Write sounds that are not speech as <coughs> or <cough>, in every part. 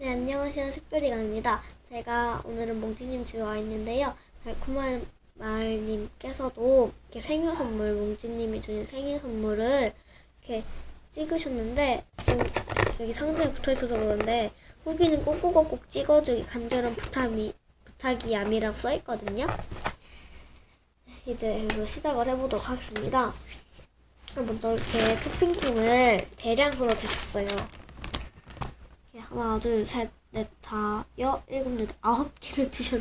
네, 안녕하세요. 특별히강입니다. 제가 오늘은 몽지님 집에 와 있는데요. 달콤한 말님께서도 이렇게 생일 선물, 몽지님이 주신 생일 선물을 이렇게 찍으셨는데, 지금 여기 상자에 붙어 있어서 그런데, 후기는 꼭꼭꼭 찍어주기 간절한 부탁이, 부탁이 얌이라고 써 있거든요. 이제 시작을 해보도록 하겠습니다. 먼저 이렇게 토핑통을 대량으로 주셨어요. 이렇게 하나, 둘, 셋, 넷, 다, 여, 일곱, 여덟, 아홉 개를 주셨,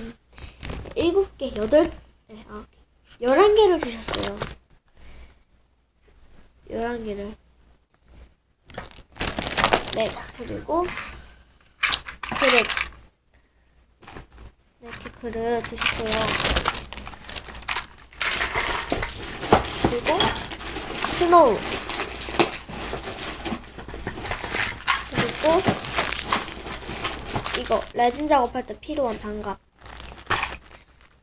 일곱 개, 여덟, 네, 아홉 개, 열한 개를 주셨어요. 열한 개를. 네, 그리고 그릇. 네, 이렇게 그릇 주셨고요. 그리고 스노우. 그리고 이거 레진 작업할 때 필요한 장갑.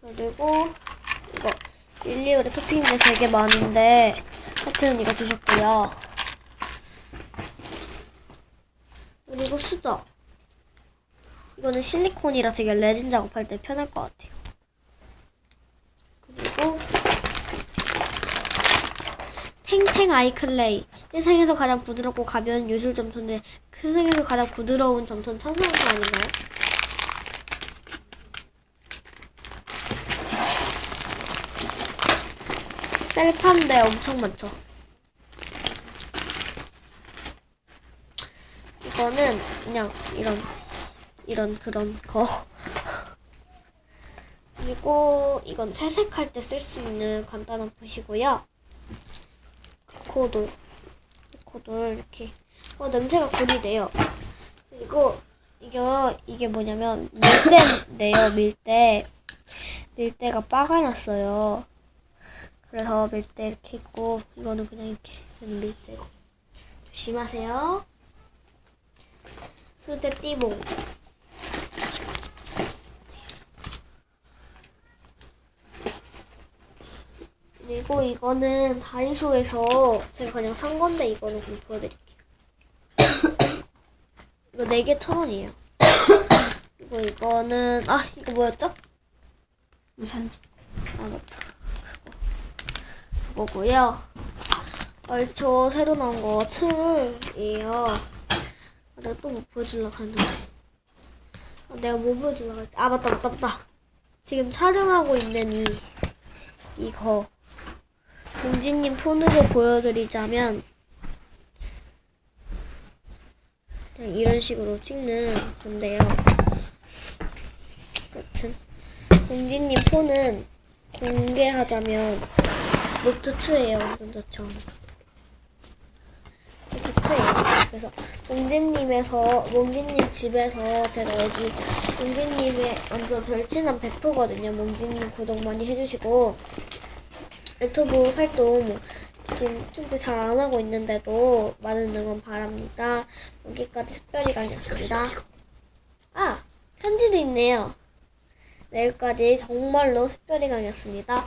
그리고 이거 일리오레 토핑인데 되게 많은데 하여튼 이거 주셨고요. 그리고 수저. 이거는 실리콘이라 되게 레진 작업할 때 편할 것 같아요. 그리고 탱탱 아이클레이 세상에서 가장 부드럽고 가벼운 요술 점토인데 세상에서 가장 부드러운 점토는 청소년도 아닌가요? 셀파인데 엄청 많죠. 이거는 그냥 이런 이런 그런 거. <laughs> 그리고 이건 채색할 때 쓸 수 있는 간단한 붓이고요. 코도 코도 이렇게 어 냄새가 구리대요. 그리고 이거 이게 뭐냐면 밀대인데요. 밀대 밀대가 빠가 났어요. 그래서 밀대 이렇게 있고 이거는 그냥 이렇게 밀대고 조심하세요. 수대 띠봉 그리고 이거는 다이소에서 제가 그냥 산 건데 이거는 좀 보여드릴게요. <coughs> 이거 4개 천 원이에요. <coughs> 그리고 이거는 아 이거 뭐였죠? 우산지. 아 맞다. 그거 그거고요. 얼초 새로 나온 거 틀이에요. 아, 내가 또 뭐 보여주려고 했는데. 아, 내가 뭐 보여주려고 했지? 아 맞다 맞다 맞다. 지금 촬영하고 있는 이 이거 공지님 폰으로 보여드리자면 그냥 이런 식으로 찍는 건데요. 여튼 공지님 폰은 공개하자면 노트 2예요. 완전 좋죠. 노트 2예요. 그래서 공지님에서 몽지님 집에서 제가 여기 몽지님의 완전 절친한 베프거든요. 몽지님 구독 많이 해주시고 유튜브 활동 뭐 지금 현재 잘 안 하고 있는데도 많은 응원 바랍니다. 여기까지 특별히 강의였습니다. 아 편지도 있네요. 네, 여기까지 정말로 특별히 강의였습니다.